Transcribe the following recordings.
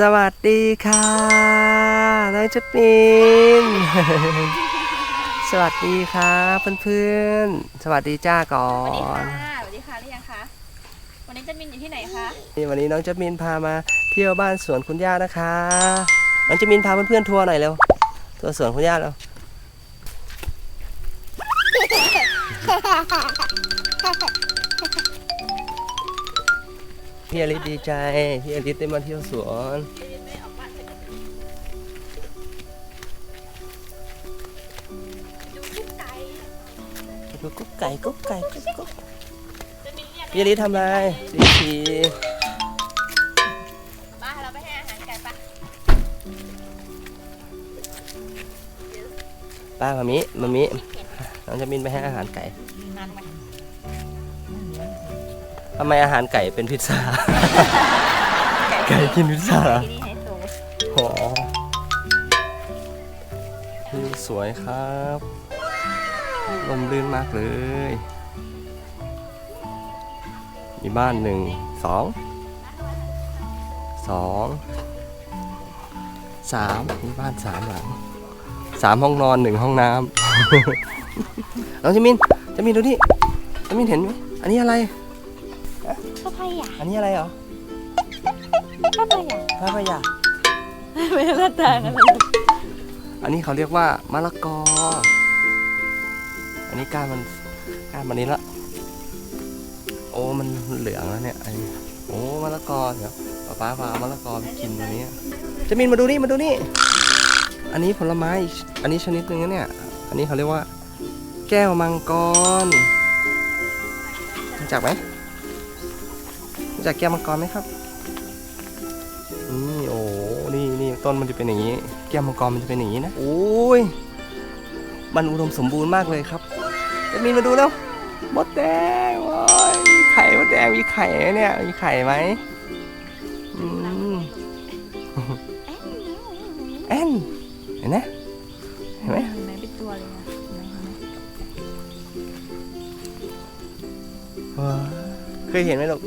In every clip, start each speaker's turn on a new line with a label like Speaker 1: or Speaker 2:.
Speaker 1: สวัสดีค่ะน้องจะปิน สวัสดีครับเพื่อนๆ สวัสดีจ้าก่อ
Speaker 2: สวัสดีค่ะ
Speaker 1: น
Speaker 2: สวัสดีค่ะหรือยังคะ วันนี้จันมินอยู่ที่ไหนคะ
Speaker 1: นี่วันนี้น้องจะมินพามาเที่ยวบ้านสวนคุณย่านะคะ น้องจะมินพาเพื่อนๆทัวร์หน่อยเร็ว ทัวร์สวนคุณย่าเร็ว พี่อลิสดีใจพี่อลิสได้มาเที่ยวสวน
Speaker 2: ดูกุ๊ก
Speaker 1: ไก่กุ๊กไก่กุ๊กกุ๊กพี่อลิสทำอะไรดีที
Speaker 2: มาเราไปให้อาหารไก่ปะ
Speaker 1: ป้ามามิมามิน้องจะมินไปให้อาหารไก่ ทำไมอาหารไก่เป็นพิซซ่า ไก่กินพิซซ่าเหรอ
Speaker 2: ที่นี่ไฮโซ
Speaker 1: โหวิวสวยครับลมลื่นมากเลย มีบ้านหนึ่ง สอง สอง สาม มีบ้านสามหลัง สามห้องนอนหนึ่งห้องน้ำ น้องจมินจมินดูนี่จมินเห็นไหมอันนี้อะไร
Speaker 2: ข้าว พายา
Speaker 1: อันนี้อะไรเหรอ
Speaker 2: ข้าวพายา
Speaker 1: พระพยา
Speaker 2: ไม่ได้ต่างกันเลย
Speaker 1: อันนี้เขาเรียกว่ามะละกอ อันนี้ก้านมันก้านมันนี้ละโอ้มันเหลืองแล้วเนี่ยอันนี้โอ้มะละกอเดี๋ยวป๊าป๊าพาเอามะละกอไปกินวันนี้จะมินมาดูนี่มาดูนี่ อันนี้ผลไม้อีกอันนี้ชนิดหนึ่งนะเนี่ย อันนี้เขาเรียกว่า แก้วมังกรรู้จักไหม รู้จักแก้วมังกรไหมครับนี่โอ้นี่นี่ต้นมันจะเป็นอย่างนี้ แก้วมังกรมันจะเป็นอย่างนี้นะโอ้ยมันอุดมสมบูรณ์มากเลยครับจะมีมาดูแล้วมดแดงโอ้ยมีไข่มดแดงมีไข่ไหมเนี่ยมีไข่ไหมอืมแอนเห็นไหมเห็นไหม
Speaker 2: เห็นไหมเป็นตัวเลยนะ
Speaker 1: ว้าวเคยเห็นไหมลูก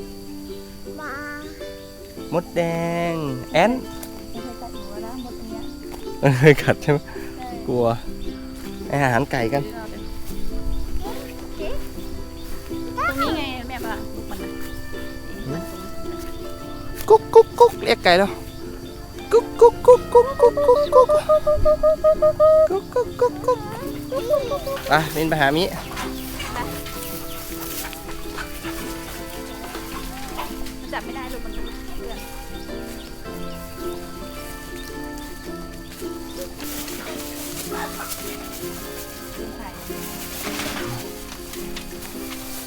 Speaker 1: มดแดง แอน
Speaker 2: มันเค
Speaker 1: ยกัดใช่ไหมกลัวไออาหารไก่กัน
Speaker 2: ตรงนี้ไงแม่ปะลูกมันนะ
Speaker 1: กุ๊กกุ๊กกุ๊กเรียกไก่แล้วกุ๊กกุ๊กกุ๊กกุ๊กกุ๊กกุ๊กกุ๊กกุ๊กกุ๊กกุ๊กกุ๊กกุ๊กไปมินไปหามิ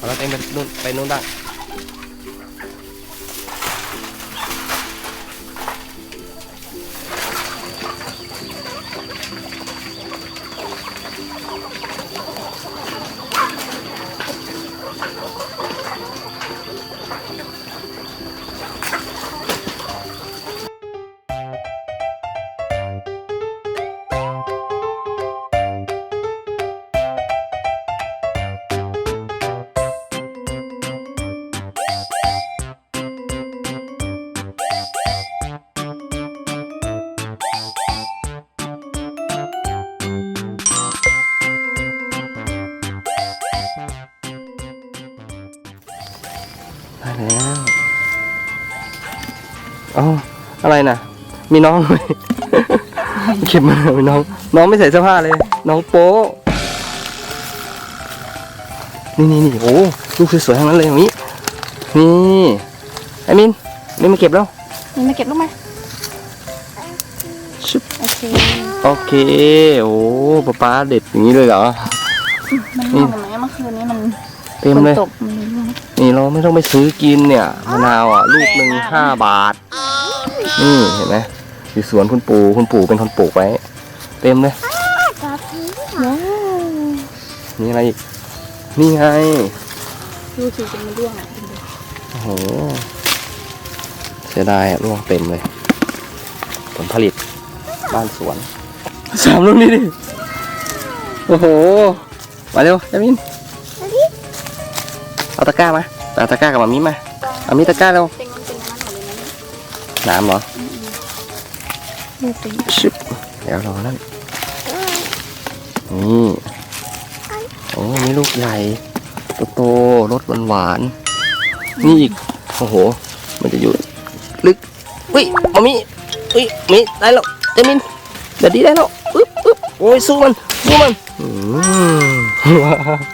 Speaker 2: เอา
Speaker 1: เราเองไปนู่นไปนู่นบ้าง อ๋ออะไรน่ะมีน้องไหมเก็บมามีน้อง น้องไม่ใส่เสื้อผ้าเลย น้องโป๊ะนี่นี่นี่โอ้ลูกสวยๆทั้งนั้นเลยอย่างนี้ นี่ไอ้มินนี่มาเก็บแล้ว
Speaker 2: นี่มาเก็บลูกไหม
Speaker 1: ชุบ
Speaker 2: โอเค
Speaker 1: โอเค โอ้ป๊าป๊าเด็ดอย่างนี้เลยเหรอ
Speaker 2: มันร่วงไหมเมื่อคืนนี้มัน
Speaker 1: เต็ม
Speaker 2: ฝน
Speaker 1: เลย
Speaker 2: ตกมันร่วง
Speaker 1: นี่เราไม่ต้องไปซื้อกินเนี่ยมะนาวอะลูกหนึ่ง
Speaker 2: แพงมาก
Speaker 1: ห้าบาท นี่เห็นไหมอยู่สวนคุณปู่คุณปู่เป็นคนปลูกไว้ เต็มเลย
Speaker 2: ว้าว
Speaker 1: มีอะไรอีก นี่ไง
Speaker 2: ดูสิเป็นมันร่วงอะ
Speaker 1: โอ้โหเสียดายอะร่วงเต็มเลย ผลผลิตบ้านสวนสามลูกนี้ดิ โอ้โห มาเร็วจามิน เอาตะกร้ามาเอาตะกร้ากับมามิมาเอามิตะกร้าเร็ว
Speaker 2: เป็นมันเป็นน้ำหมดเลยนะ
Speaker 1: น้ำเหรอ
Speaker 2: ดูสิ
Speaker 1: ชึบเดี๋ยวรอนั่นนี่โอ้นี่ลูกใหญ่โตๆรสหวานๆนี่อีกโอ้โห มันจะอยู่ลึกอุ้ยมามีอุ้ยมีได้แล้วเจมินเดี๋ยวดีได้แล้วปึ๊บปึ๊บโอ้ยสู้มันสู้มันอืม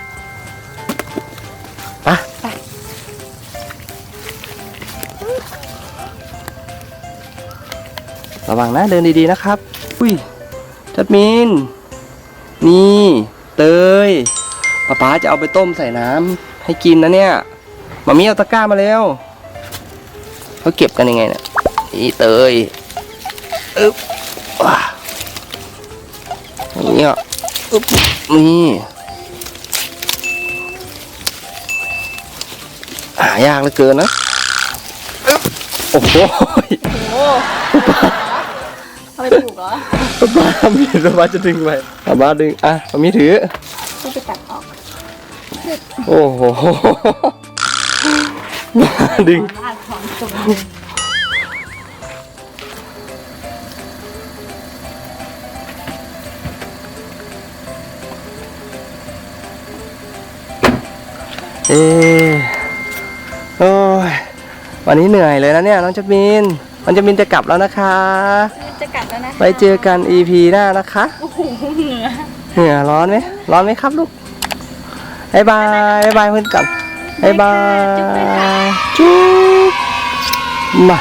Speaker 1: ระวังนะเดินดีๆนะครับ อุ้ยจัดมิน นี่เตยป๊าป๊าจะเอาไปต้มใส่น้ำให้กินนะเนี่ยมามีเอาตะกร้ามาแล้วเขาเก็บกันยังไงเนี่ยนี่เตยอึ๊บว้าอย่างเงี้ยอึ๊บนี่หายากเหลือเกินนะอึ๊บโอ้โห
Speaker 2: โอ้า ไปปลูกเหรอ
Speaker 1: ป๊าป๊ามีป๊าป๊าจะดึงไปป๊าป๊าดึง อะมามีถือ
Speaker 2: ต้องไปตัดออก
Speaker 1: โอ้โหมาดึง
Speaker 2: ลาดของตรง
Speaker 1: เออโอ้ยวันนี้เหนื่อยเลยนะเนี่ยน้องจับมินน้องจับมินจะกลับแล้วนะคะ
Speaker 2: จะกัดแล้วนะ
Speaker 1: ไว้เจอกัน EP หน้านะคะ
Speaker 2: โอ้โหเหงื่อ
Speaker 1: เหนื่อยร้อนไหมร้อนไหมครับลูกบายบายบายบายเพื่อนก่อนบายบายจุ๊บมา